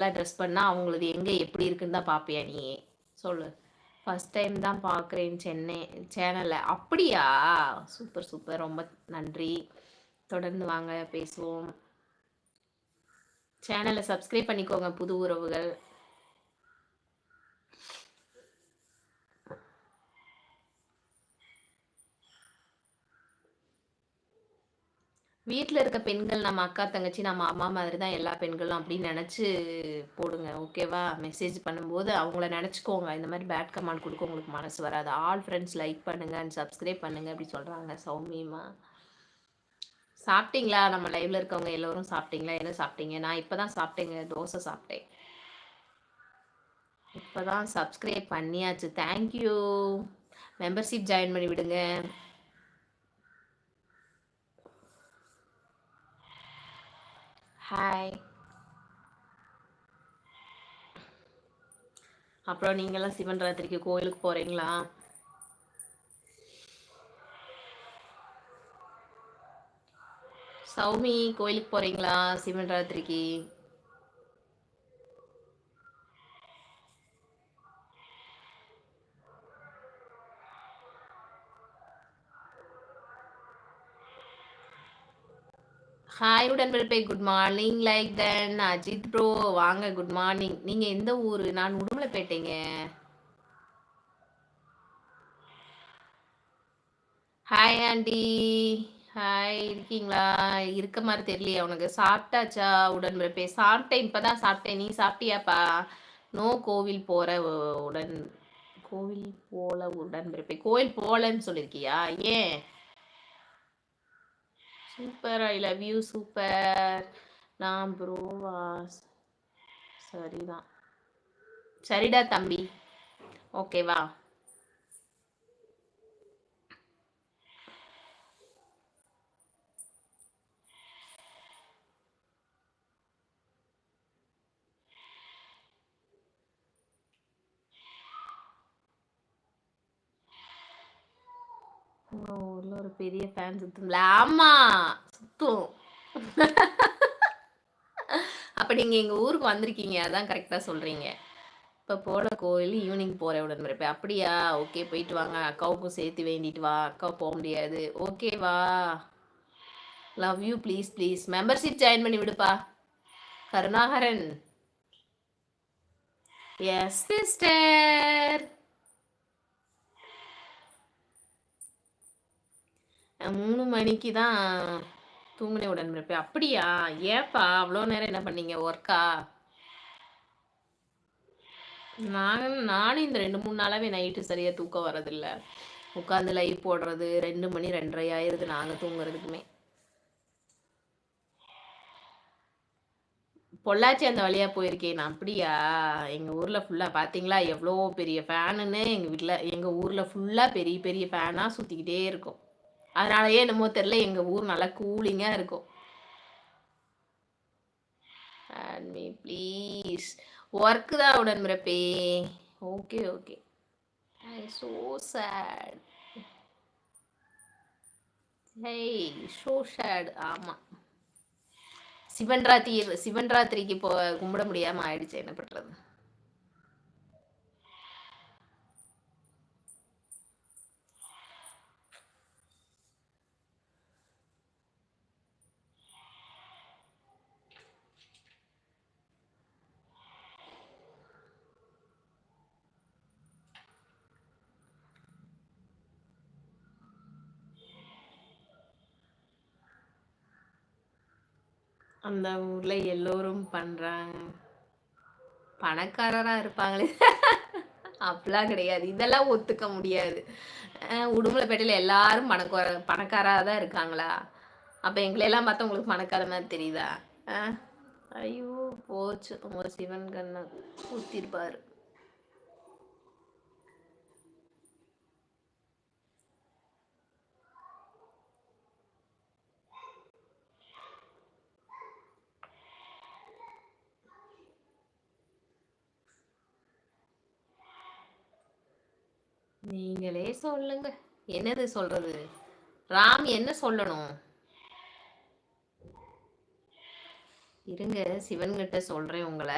நல்லா ட்ரெஸ் பண்ணால் அவங்களது எங்கே எப்படி இருக்குன்னு தான் பார்ப்பியா நீ? சொல்லு. ஃபஸ்ட் டைம் தான் பார்க்குறேன் சென்னை சேனலில். அப்படியா? Super super. ரொம்ப நன்றி. தொடர்ந்து வாங்க பேசுவோம். சேனலை சப்ஸ்கிரைப் பண்ணிக்கோங்க புது உறவுகள். வீட்டில் இருக்க பெண்கள் நம்ம அக்கா தங்கச்சி நம்ம அம்மா மாதிரி தான் எல்லா பெண்களும் அப்படின்னு நினச்சி போடுங்க ஓகேவா மெசேஜ் பண்ணும்போது அவங்கள நினச்சிக்கோங்க. இந்த மாதிரி பேட் கமெண்ட் கொடுக்க உங்களுக்கு மனசு வராது. ஆல் ஃப்ரெண்ட்ஸ் லைக் பண்ணுங்க அண்ட் சப்ஸ்கிரைப் பண்ணுங்க அப்படி சொல்கிறாங்க சௌமியமா. சாப்பிட்டீங்களா? நம்ம லைவ்ல இருக்கவங்க எல்லோரும் சாப்பிட்டீங்களா? என்ன சாப்பிட்டீங்க? நான் இப்போ தான் சாப்பிட்டேங்க. தோசை சாப்பிட்டேன். இப்போ தான் சப்ஸ்கிரைப் பண்ணியாச்சு தேங்க்யூ மெம்பர்ஷிப் ஜாயின் பண்ணி விடுங்க. ஹாய் அப்புறம் நீங்களாம் சிவன் ராத்திரிக்கு கோயிலுக்கு போறீங்களா? சௌமி கோயிலுக்கு போறீங்களா சிவன் ராத்திரிக்கு hi உடன்பிறப்பே. Good morning like then Ajith bro வாங்க குட் மார்னிங் நீங்க எந்த ஊரு? நான் உடுமலைப்பேட்டைங்க ஹாய் ஆண்டி ஹாய் இருக்கீங்களா? இருக்க மாதிரி தெரியலையே உனக்கு. சாப்பிட்டாச்சா உடன்பிறப்பே? சாப்பிட்டேன் இப்பதான் சாப்பிட்டேன். நீ சாப்பிட்டியாப்பா? நோ கோவில் போற உடன் கோவில் போல உடன்பிறப்பே. கோவில் போலன்னு சொல்லியிருக்கியா? ஏன்? Super I love you super நான் ப்ரோவா சரிதான். சரிடா தம்பி. ஓகேவா உங்க ஊர்ல ஒரு பெரிய ஃபேன் சுத்தும்ல. ஆமா சுத்தும். அப்ப நீங்க எங்க ஊருக்கு வந்திருக்கீங்க அதான் கரெக்டா சொல்றீங்க. இப்ப போல கோயில் ஈவினிங் போறேன் இருப்பேன் அப்படியா? ஓகே போயிட்டு வாங்க. அக்காவுக்கும் சேர்த்து வேண்டிட்டு வா. அக்கா போக முடியாது. ஓகேவா love you please please membership join பண்ணி விடுப்பா. கருணாகரன். எஸ் சிஸ்டர் மூணு மணிக்கு தான் தூங்கினே உடன்பிறப்பே அப்படியா? ஏப்பா அவ்வளோ நேரம் என்ன பண்ணீங்க? ஒர்க்கா நான் நானும் இந்த ரெண்டு மூணு நாளாகவே நைட்டு சரியாக தூக்கம் வர்றதில்ல. உட்காந்து லைவ் போடுறது ரெண்டு மணி ரெண்டரை ஆயிருது நாங்கள் தூங்குறதுக்குமே. பொள்ளாச்சி அந்த வழியா போயிருக்கேன். நான் அப்படியா? எங்கள் ஊரில் ஃபுல்லாக பார்த்தீங்களா எவ்வளோ பெரிய ஃபேனுன்னு எங்கள் வீட்டில் எங்கள் ஊரில் ஃபுல்லாக பெரிய பெரிய ஃபேனாக சுற்றிக்கிட்டே இருக்கும். அதனாலயே என்னமோ தெரில எங்க ஊர் நல்லா கூலிங்கா இருக்கும். அண்ட் ப்ளீஸ் ஒர்க்கு தான் உடன்பிறப்பே. Okay okay I so said hey show said ஆமாம் சிவன் ராத்திரி சிவன் ராத்திரிக்கு இப்போ கும்பிட முடியாமல் ஆயிடுச்சு என்ன பண்ணுறது அந்த ஊர்ல எல்லோரும் பண்றாங்க. பணக்காரரா இருப்பாங்களே. அப்படிலாம் கிடையாது. இதெல்லாம் ஒத்துக்க முடியாது. உடுமலைப்பேட்டையில் எல்லாரும் பணக்கார பணக்காராக தான் இருக்காங்களா? அப்போ எங்களையெல்லாம் பார்த்தா உங்களுக்கு பணக்கார மாதிரி தெரியுதா? ஐயோ போச்சு. உங்க சிவன் கண்ணை. ஊத்திருப்பாரு. நீங்களே சொல்லுங்க. என்னது சொல்றது? ராம் என்ன சொல்லணும்? இருங்க சிவன்கிட்ட சொல்றேன் உங்களை.